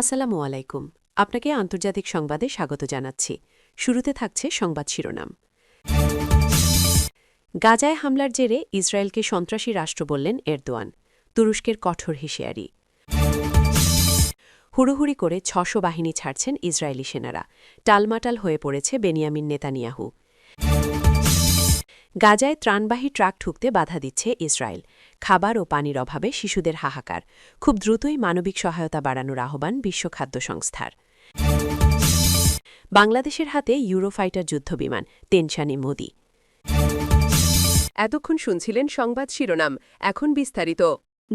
আসসালামু আলাইকুম। আপনাকে আন্তর্জাতিক সংবাদে স্বাগত জানাচ্ছি। শুরুতে থাকছে সংবাদ শিরোনাম। গাজায় হামলার জেরে ইসরায়েলকে সন্ত্রাসী রাষ্ট্র বললেন এরদোয়ান, তুরস্কের কঠোর হিসেয়ারি হুড়োহুড়ি করে ছশো বাহিনী ছাড়ছেন ইসরায়েলি সেনারা। টালমাটাল হয়ে পড়েছে বেনিয়ামিন নেতানিয়াহু। গাজায় ত্রাণবাহী ট্রাক ঠুকতে বাধা দিচ্ছে ইসরায়েল। খাবার ও পানির অভাবে শিশুদের হাহাকার। খুব দ্রুতই মানবিক সহায়তা বাড়ানোর আহ্বান বিশ্ব খাদ্য সংস্থার। বাংলাদেশের হাতে ইউরোফাইটার যুদ্ধবিমান টেনশানে মোদি। এতক্ষণ শুনছিলেন সংবাদ শিরোনাম, এখন বিস্তারিত।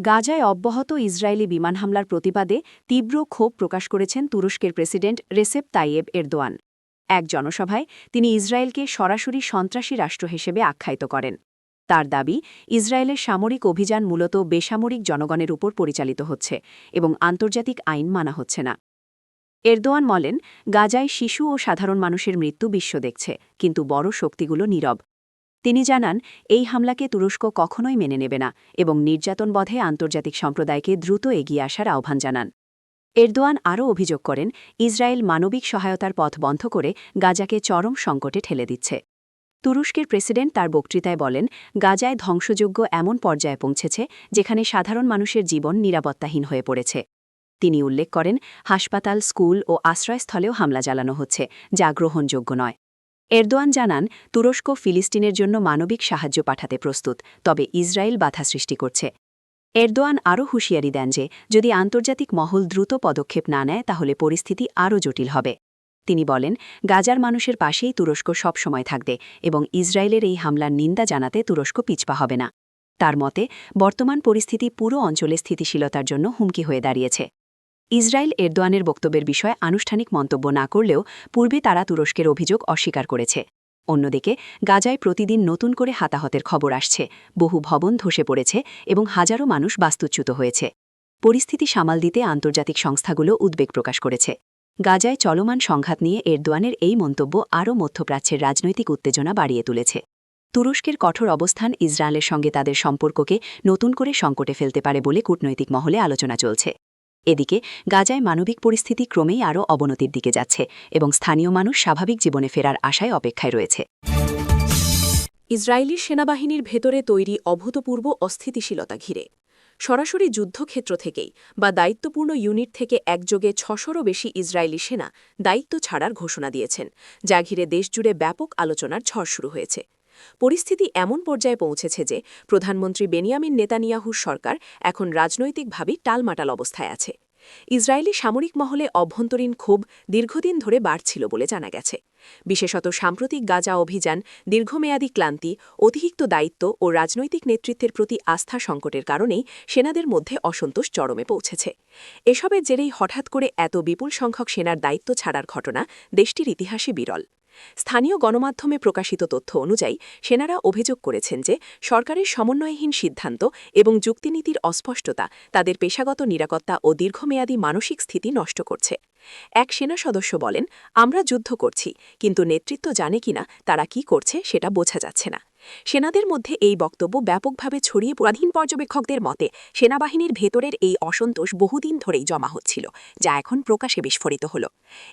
গাজায় অব্যাহত ইসরায়েলি বিমান হামলার প্রতিবাদে তীব্র ক্ষোভ প্রকাশ করেছেন তুরস্কের প্রেসিডেন্ট রেসেপ তাইয়েব এরদোয়ান। এক জনসভায় তিনি ইসরায়েলকে সরাসরি সন্ত্রাসী রাষ্ট্র হিসেবে আখ্যায়িত করেন। তার দাবি, ইসরায়েলের সামরিক অভিযান মূলত বেসামরিক জনগণের উপর পরিচালিত হচ্ছে এবং আন্তর্জাতিক আইন মানা হচ্ছে না। এরদোয়ান বলেন, গাজায় শিশু ও সাধারণ মানুষের মৃত্যু বিশ্ব দেখছে, কিন্তু বড় শক্তিগুলো নীরব। তিনি জানান, এই হামলাকে তুরস্ক কখনোই মেনে নেবে না এবং নির্যাতন বধে আন্তর্জাতিক সম্প্রদায়কে দ্রুত এগিয়ে আসার আহ্বান জানান। এরদোয়ান আরও অভিযোগ করেন, ইসরায়েল মানবিক সহায়তার পথ বন্ধ করে গাজাকে চরম সংকটে ঠেলে দিচ্ছে। তুরস্কের প্রেসিডেন্ট তার বক্তৃতায় বলেন, গাজায় ধ্বংসযোগ্য এমন পর্যায়ে পৌঁছেছে যেখানে সাধারণ মানুষের জীবন নিরাপত্তাহীন হয়ে পড়েছে। তিনি উল্লেখ করেন, হাসপাতাল, স্কুল ও আশ্রয়স্থলেও হামলা চালানো হচ্ছে, যা গ্রহণযোগ্য নয়। এরদোয়ান জানান, তুরস্ক ফিলিস্তিনের জন্য মানবিক সাহায্য পাঠাতে প্রস্তুত, তবে ইসরায়েল বাধা সৃষ্টি করছে। এরদোয়ান আরও হুঁশিয়ারি দেন যে, যদি আন্তর্জাতিক মহল দ্রুত পদক্ষেপ না নেয়, তাহলে পরিস্থিতি আরও জটিল হবে। তিনি বলেন, গাজার মানুষের পাশেই তুরস্ক সবসময় থাকবে এবং ইসরায়েলের এই হামলার নিন্দা জানাতে তুরস্ক পিছপা হবে না। তার মতে, বর্তমান পরিস্থিতি পুরো অঞ্চলে স্থিতিশীলতার জন্য হুমকি হয়ে দাঁড়িয়েছে। ইসরায়েল এরদোয়ানের বক্তব্যের বিষয়ে আনুষ্ঠানিক মন্তব্য না করলেও পূর্বে তারা তুরস্কের অভিযোগ অস্বীকার করেছে। অন্যদিকে, গাজায় প্রতিদিন নতুন করে হাতাহতের খবর আসছে, বহু ভবন ধসে পড়েছে এবং হাজারো মানুষ বাস্তুচ্যুত হয়েছে। পরিস্থিতি সামাল দিতে আন্তর্জাতিক সংস্থাগুলো উদ্বেগ প্রকাশ করেছে। গাজায় চলমান সংঘাত নিয়ে এরদোয়ানের এই মন্তব্য আরও মধ্যপ্রাচ্যের রাজনৈতিক উত্তেজনা বাড়িয়ে তুলেছে। তুরস্কের কঠোর অবস্থান ইসরায়েলের সঙ্গে তাদের সম্পর্ককে নতুন করে সংকটে ফেলতে পারে বলে কূটনৈতিক মহলে আলোচনা চলছে। এদিকে, গাজায় মানবিক পরিস্থিতি ক্রমেই আরও অবনতির দিকে যাচ্ছে এবং স্থানীয় মানুষ স্বাভাবিক জীবনে ফেরার আশায় অপেক্ষায় রয়েছে। ইসরায়েলি সেনাবাহিনীর ভেতরে তৈরি অভূতপূর্ব অস্থিতিশীলতা ঘিরে সরাসরি যুদ্ধক্ষেত্র থেকেই বা দায়িত্বপূর্ণ ইউনিট থেকে একযোগে ছশোরও বেশি ইসরায়েলি সেনা দায়িত্ব ছাড়ার ঘোষণা দিয়েছেন, যা ঘিরে দেশজুড়ে ব্যাপক আলোচনার ঝড় শুরু হয়েছে। পরিস্থিতি এমন পর্যায়ে পৌঁছেছে যে প্রধানমন্ত্রী বেনিয়ামিন নেতানিয়াহুর সরকার এখন রাজনৈতিকভাবেই টালমাটাল অবস্থায় আছে। ইসরায়েলি সামরিক মহলে অভ্যন্তরীণ ক্ষোভ দীর্ঘদিন ধরে বাড়ছিল বলে জানা গেছে। বিশেষত সাম্প্রতিক গাজা অভিযান, দীর্ঘমেয়াদী ক্লান্তি, অতিরিক্ত দায়িত্ব ও রাজনৈতিক নেতৃত্বের প্রতি আস্থা সংকটের কারণেই সেনাদের মধ্যে অসন্তোষ চরমে পৌঁছেছে। এসবের জেরেই হঠাৎ করে এত বিপুল সংখ্যক সেনার দায়িত্ব ছাড়ার ঘটনা দেশটির ইতিহাসে বিরল। স্থানীয় গণমাধ্যমে প্রকাশিত তথ্য অনুযায়ী, সেনারা অভিযোগ করেছেন যে, সরকারের সমন্বয়হীন সিদ্ধান্ত এবং যুক্তিনীতির অস্পষ্টতা তাদের পেশাগত নিরাপত্তা ও দীর্ঘমেয়াদী মানসিক স্থিতি নষ্ট করছে। এক সেনা সদস্য বলেন, আমরা যুদ্ধ করছি, কিন্তু নেতৃত্ব জানে কিনা তারা কি করছে সেটা বোঝা যাচ্ছে না। সেনাদের মধ্যে এই বক্তব্য ব্যাপকভাবে ছড়িয়ে স্বাধীন পর্যবেক্ষকদের মতে, সেনাবাহিনীর ভেতরের এই অসন্তোষ বহুদিন ধরেই জমা হচ্ছিল, যা এখন প্রকাশে বিস্ফোরিত হল।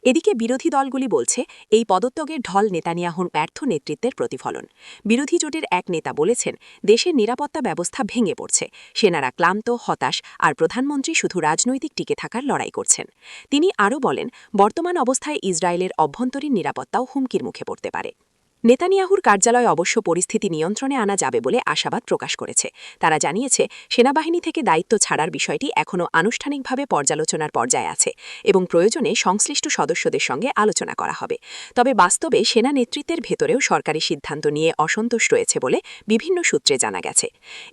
এদিকে বিরোধী দলগুলি বলছে, এই পদত্যাগের ঢল নেতানিয়াহুর ব্যর্থ নেতৃত্বের প্রতিফলন। বিরোধী জোটের এক নেতা বলেছেন, দেশের নিরাপত্তা ব্যবস্থা ভেঙে পড়ছে, সেনারা ক্লান্ত, হতাশ, আর প্রধানমন্ত্রী শুধু রাজনৈতিক টিকে থাকার লড়াই করছেন। তিনি আরও বলেন, বর্তমান অবস্থায় ইসরায়েলের অভ্যন্তরীণ নিরাপত্তাও হুমকির মুখে পড়তে পারে। নেতানিয়াহুর কার্যালয় অবশ্য পরিস্থিতি নিয়ন্ত্রণে আনা যাবে বলে আশাবাদ প্রকাশ করেছে। তারা জানিয়েছে, সেনাবাহিনী থেকে দায়িত্ব ছাড়ার বিষয়টি এখনও আনুষ্ঠানিকভাবে পর্যালোচনার পর্যায়ে আছে এবং প্রয়োজনে সংশ্লিষ্ট সদস্যদের সঙ্গে আলোচনা করা হবে। তবে বাস্তবে সেনা নেতৃত্বের ভেতরেও সরকারি সিদ্ধান্ত নিয়ে অসন্তোষ রয়েছে বলে বিভিন্ন সূত্রে জানা গেছে।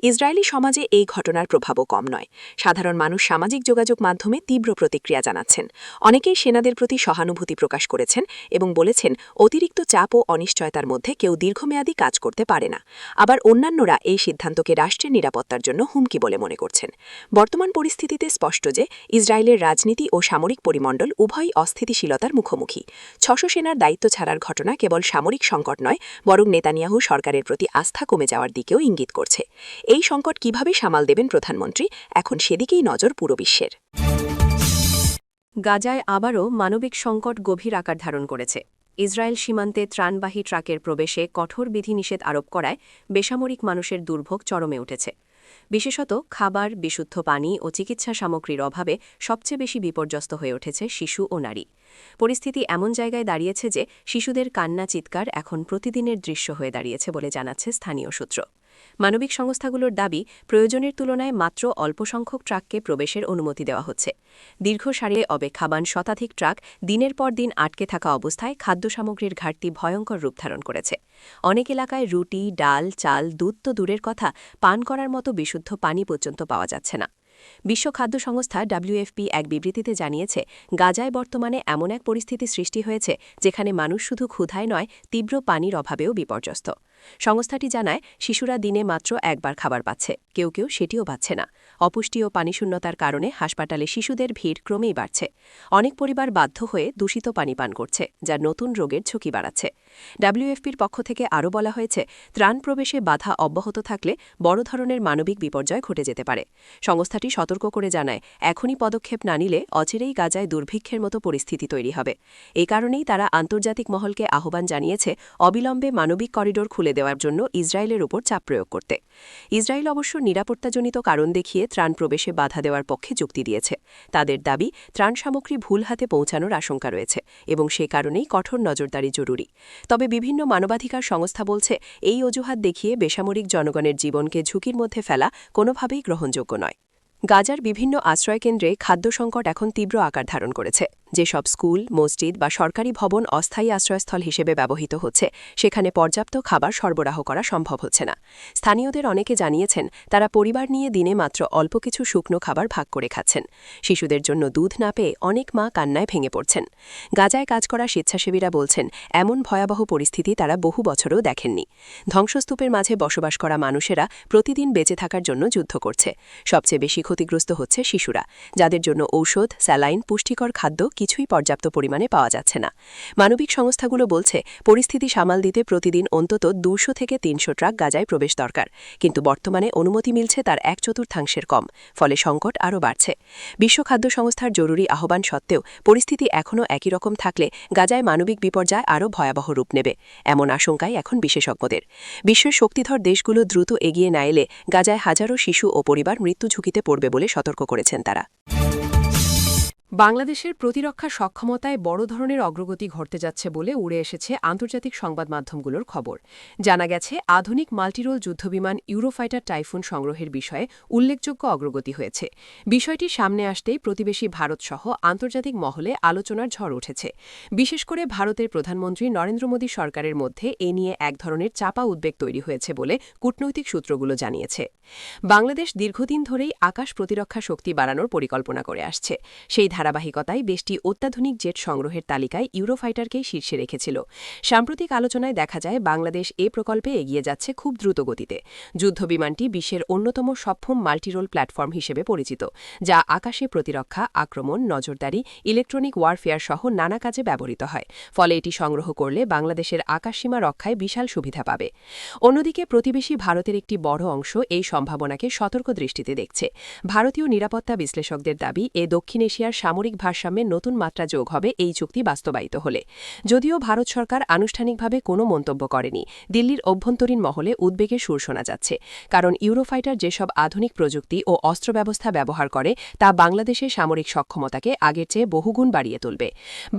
ইসরায়েলি সমাজে এই ঘটনার প্রভাবও কম নয়। সাধারণ মানুষ সামাজিক যোগাযোগ মাধ্যমে তীব্র প্রতিক্রিয়া জানাচ্ছেন। অনেকেই সেনাদের প্রতি সহানুভূতি প্রকাশ করেছেন এবং বলেছেন, অতিরিক্ত চাপ ও অনিশ্চয়তা তার মধ্যে কেউ দীর্ঘমেয়াদী কাজ করতে পারে না। আবার অন্যান্যরা এই সিদ্ধান্তকে রাষ্ট্রের নিরাপত্তার জন্য হুমকি বলে মনে করছেন। বর্তমান পরিস্থিতিতে স্পষ্ট যে, ইসরায়েলের রাজনীতি ও সামরিক পরিমণ্ডল উভয়ই অস্থিতিশীলতার মুখোমুখি। ছশো সেনার দায়িত্ব ছাড়ার ঘটনা কেবল সামরিক সংকট নয়, বরং নেতানিয়াহু সরকারের প্রতি আস্থা কমে যাওয়ার দিকেও ইঙ্গিত করছে। এই সংকট কীভাবে সামাল দেবেন প্রধানমন্ত্রী, এখন সেদিকেই নজর পুরো বিশ্বের। গাজায় আবারও মানবিক সংকট গভীর আকার ধারণ করেছে। ইসরায়েল সীমান্তে ত্রাণবাহী ট্রাকের প্রবেশে কঠোর বিধিনিষেধ আরোপ করায় বেসামরিক মানুষের দুর্ভোগ চরমে উঠেছে। বিশেষত খাবার, বিশুদ্ধ পানি ও চিকিৎসা সামগ্রীর অভাবে সবচেয়ে বেশি বিপর্যস্ত হয়ে উঠেছে শিশু ও নারী। পরিস্থিতি এমন জায়গায় দাঁড়িয়েছে যে শিশুদের কান্না চিৎকার এখন প্রতিদিনের দৃশ্য হয়ে দাঁড়িয়েছে বলে জানাচ্ছে স্থানীয় সূত্র। মানবিক সংস্থাগুলোর দাবি, প্রয়োজনের তুলনায় মাত্র অল্প সংখ্যক ট্রাককে প্রবেশের অনুমতি দেওয়া হচ্ছে। দীর্ঘ সারিয়ে অপেক্ষাবান শতাধিক ট্রাক দিনের পর দিন আটকে থাকা অবস্থায় খাদ্য সামগ্রীর ঘাটতি ভয়ঙ্কর রূপ ধারণ করেছে। অনেক এলাকায় রুটি, ডাল, চাল, দুধ তো দূরের কথা, পান করার মতো বিশুদ্ধ পানি পর্যন্ত পাওয়া যাচ্ছে না। বিশ্ব খাদ্য সংস্থা ডাব্লিউএফপি এক বিবৃতিতে জানিয়েছে, গাজায় বর্তমানে এমন এক পরিস্থিতি সৃষ্টি হয়েছে, যেখানে মানুষ শুধু ক্ষুধায় নয়, তীব্র পানির অভাবেও বিপর্যস্ত। সংস্থাটি জানায়, শিশুরা দিনে মাত্র একবার খাবার পাচ্ছে। কেউ কেউ সেটিও পাচ্ছে না। অপুষ্টি ও পানিশূন্যতার কারণে হাসপাতালে শিশুদের ভিড় ক্রমেই বাড়ছে। অনেক পরিবার বাধ্য হয়ে দূষিত পানি পান করছে, যা নতুন রোগের ঝুঁকি বাড়াচ্ছে। ডাব্লিউএফপির পক্ষ থেকে আরও বলা হয়েছে, ত্রাণ প্রবেশে বাধা অব্যাহত থাকলে বড় ধরনের মানবিক বিপর্যয় ঘটে যেতে পারে। সংস্থাটি সতর্ক করে জানায়, এখনই পদক্ষেপ না নিলে অচিরেই গাজায় দুর্ভিক্ষের মতো পরিস্থিতি তৈরি হবে। এই কারণেই তারা আন্তর্জাতিক মহলকে আহ্বান জানিয়েছে, অবিলম্বে মানবিক করিডোর খুলে দেওয়ার জন্য ইসরায়েলের উপর চাপ প্রয়োগ করতে। ইসরায়েল অবশ্য নিরাপত্তাজনিত কারণ দেখিয়ে ত্রাণ প্রবেশে বাধা দেওয়ার পক্ষে যুক্তি দিয়েছে। তাদের দাবি, ত্রাণ সামগ্রী ভুল হাতে পৌঁছানোর আশঙ্কা রয়েছে এবং সে কারণেই কঠোর নজরদারি জরুরি। তবে বিভিন্ন মানবাধিকার সংস্থা বলছে, এই অজুহাত দেখিয়ে বেসামরিক জনগণের জীবনকে ঝুঁকির মধ্যে ফেলা কোনোভাবেই গ্রহণযোগ্য নয়। গাজার বিভিন্ন আশ্রয়কেন্দ্রে খাদ্য সংকট এখন তীব্র আকার ধারণ করেছে। যেসব স্কুল, মসজিদ বা সরকারি ভবন অস্থায়ী আশ্রয়স্থল হিসেবে ব্যবহৃত হচ্ছে, সেখানে পর্যাপ্ত খাবার সরবরাহ করা সম্ভব হচ্ছে না। স্থানীয়দের অনেকে জানিয়েছেন, তারা পরিবার নিয়ে দিনে মাত্র অল্প কিছু শুকনো খাবার ভাগ করে খাচ্ছেন। শিশুদের জন্য দুধ না পেয়ে অনেক মা কান্নায় ভেঙে পড়ছেন। গাজায় কাজ করা স্বেচ্ছাসেবীরা বলছেন, এমন ভয়াবহ পরিস্থিতি তারা বহু বছরও দেখেননি। ধ্বংসস্তূপের মাঝে বসবাস করা মানুষেরা প্রতিদিন বেঁচে থাকার জন্য যুদ্ধ করছে। সবচেয়ে বেশি ক্ষতিগ্রস্ত হচ্ছে শিশুরা, যাদের জন্য ঔষধ, স্যালাইন, পুষ্টিকর খাদ্য কিছুই পর্যাপ্ত পরিমাণে পাওয়া যাচ্ছে না। মানবিক সংস্থাগুলো বলছে, পরিস্থিতি সামাল দিতে প্রতিদিন অন্তত দুশো থেকে তিনশো ট্রাক গাজায় প্রবেশ দরকার। কিন্তু বর্তমানে অনুমতি মিলছে তার এক চতুর্থাংশের কম, ফলে সংকট আরও বাড়ছে। বিশ্ব খাদ্য সংস্থার জরুরি আহ্বান সত্ত্বেও পরিস্থিতি এখনও একই রকম থাকলে গাজায় মানবিক বিপর্যয় আরও ভয়াবহ রূপ নেবে, এমন আশঙ্কাই এখন বিশেষজ্ঞদের। বিশ্বের শক্তিধর দেশগুলো দ্রুত এগিয়ে না এলে গাজায় হাজারো শিশু ও পরিবার মৃত্যু ঝুঁকিতে পড়বে। বলে সতর্ক করেছেন তারা। বাংলাদেশের প্রতিরক্ষা সক্ষমতায় বড় ধরনের অগ্রগতি ঘটতে যাচ্ছে বলে উড়ে এসেছে আন্তর্জাতিক সংবাদ মাধ্যমগুলোর খবর। জানা গেছে, আধুনিক মাল্টিরোল যুদ্ধবিমান ইউরোফাইটার টাইফুন সংগ্রহের বিষয়ে উল্লেখযোগ্য অগ্রগতি হয়েছে। বিষয়টি সামনে আসতেই প্রতিবেশী ভারতসহ আন্তর্জাতিক মহলে আলোচনার ঝড় উঠেছে। বিশেষ করে ভারতের প্রধানমন্ত্রী নরেন্দ্র মোদী সরকারের মধ্যে এ নিয়ে এক ধরনের চাপা উদ্বেগ তৈরি হয়েছে বলে কূটনৈতিক সূত্রগুলো জানিয়েছে। বাংলাদেশ দীর্ঘদিন ধরেই আকাশ প্রতিরক্ষা শক্তি বাড়ানোর পরিকল্পনা করে আসছে। সেই ধারাবাহিকতায় দেশটি অত্যাধুনিক জেট সংগ্রহের তালিকায় ইউরোফাইটারকেই শীর্ষে রেখেছিল। সাম্প্রতিক আলোচনায় দেখা যায়, বাংলাদেশ এ প্রকল্পে এগিয়ে যাচ্ছে খুব দ্রুত গতিতে। যুদ্ধবিমানটি বিশ্বের অন্যতম সক্ষম মাল্টিরোল প্ল্যাটফর্ম হিসেবে পরিচিত, যা আকাশে প্রতিরক্ষা, আক্রমণ, নজরদারি, ইলেকট্রনিক ওয়ারফেয়ার সহ নানা কাজে ব্যবহৃত হয়। ফলে এটি সংগ্রহ করলে বাংলাদেশের আকাশসীমা রক্ষায় বিশাল সুবিধা পাবে। অন্যদিকে প্রতিবেশী ভারতের একটি বড় অংশ এই সম্ভাবনাকে সতর্ক দৃষ্টিতে দেখছে। ভারতীয় নিরাপত্তা বিশ্লেষকদের দাবি, এ দক্ষিণ এশিয়ার সামরিক ভারসাম্যে নতুন মাত্রা যোগ হবে, এই চুক্তি বাস্তবায়িত হলে। যদিও ভারত সরকার আনুষ্ঠানিকভাবে কোনো মন্তব্য করেনি, দিল্লির অভ্যন্তরীণ মহলে উদ্বেগের সুর শোনা যাচ্ছে। কারণ ইউরোফাইটার যেসব আধুনিক প্রযুক্তি ও অস্ত্র ব্যবস্থা ব্যবহার করে, তা বাংলাদেশের সামরিক সক্ষমতাকে আগের চেয়ে বহুগুণ বাড়িয়ে তুলবে।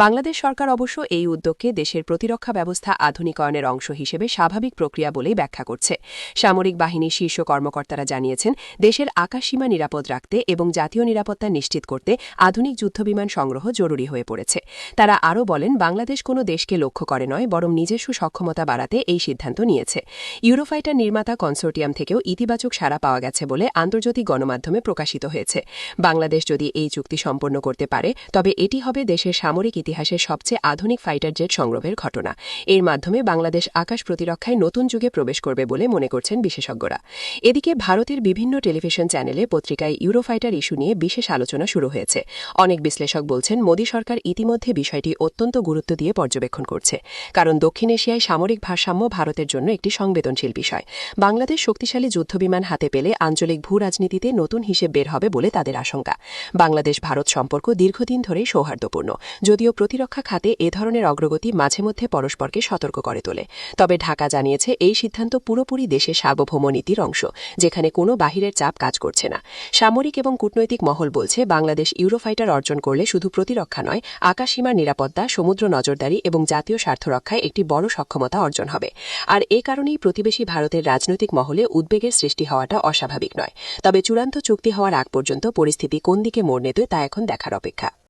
বাংলাদেশ সরকার অবশ্য এই উদ্যোগকে দেশের প্রতিরক্ষা ব্যবস্থা আধুনিকায়নের অংশ হিসেবে স্বাভাবিক প্রক্রিয়া বলেই ব্যাখ্যা করছে। সামরিক বাহিনীর শীর্ষ কর্মকর্তারা জানিয়েছেন, দেশের আকাশসীমা নিরাপদ রাখতে এবং জাতীয় নিরাপত্তা নিশ্চিত করতে আধুনিক যুদ্ধবিমান সংগ্রহ জরুরি হয়ে পড়েছে। তারা আরও বলেন, বাংলাদেশ কোনো দেশকে লক্ষ্য করে নয়, বরং নিজস্ব সক্ষমতা বাড়াতে এই সিদ্ধান্ত নিয়েছে। ইউরোফাইটার নির্মাতা কনসোর্টিয়াম থেকেও ইতিবাচক সাড়া পাওয়া গেছে বলে আন্তর্জাতিক গণমাধ্যমে প্রকাশিত হয়েছে। বাংলাদেশ যদি এই চুক্তি সম্পন্ন করতে পারে, তবে এটি হবে দেশের সামরিক ইতিহাসের সবচেয়ে আধুনিক ফাইটার জেট সংগ্রহের ঘটনা। এর মাধ্যমে বাংলাদেশ আকাশ প্রতিরক্ষায় নতুন যুগে প্রবেশ করবে বলে মনে করছেন বিশেষজ্ঞরা। এদিকে ভারতের বিভিন্ন টেলিভিশন চ্যানেলে পত্রিকায় ইউরোফাইটার ইস্যু নিয়ে বিশেষ আলোচনা শুরু হয়েছে। অনেক বিশ্লেষক বলছেন, মোদী সরকার ইতিমধ্যে বিষয়টি অত্যন্ত গুরুত্ব দিয়ে পর্যবেক্ষণ করছে। কারণ দক্ষিণ এশিয়ায় সামরিক ভারসাম্য ভারতের জন্য একটি সংবেদনশীল বিষয়। বাংলাদেশ শক্তিশালী যুদ্ধবিমান হাতে পেলে আঞ্চলিক ভূ রাজনীতিতে নতুন হিসেব বের হবে বলে তাদের আশঙ্কা। বাংলাদেশ ভারত সম্পর্ক দীর্ঘদিন ধরেই সৌহার্দ্যপূর্ণ, যদিও প্রতিরক্ষা খাতে এ ধরনের অগ্রগতি মাঝে মধ্যে পরস্পরকে সতর্ক করে তোলে। তবে ঢাকা জানিয়েছে, এই সিদ্ধান্ত পুরোপুরি দেশের সার্বভৌম নীতির অংশ, যেখানে কোনো বাহিরের চাপ কাজ করছে না। সামরিক এবং কূটনৈতিক মহল বলছে, বাংলাদেশ ইউরোফাইটার অর্জন করলে শুধু প্রতিরক্ষা নয়, আকাশসীমার নিরাপত্তা, সমুদ্র নজরদারি এবং জাতীয় স্বার্থ রক্ষায় একটি বড় সক্ষমতা অর্জন হবে। আর এ কারণেই প্রতিবেশী ভারতের রাজনৈতিক মহলে উদ্বেগের সৃষ্টি হওয়াটা অস্বাভাবিক নয়। তবে চূড়ান্ত চুক্তি হওয়ার আগ পর্যন্ত পরিস্থিতি কোন দিকে মোড় নেতে তা এখন দেখার অপেক্ষা।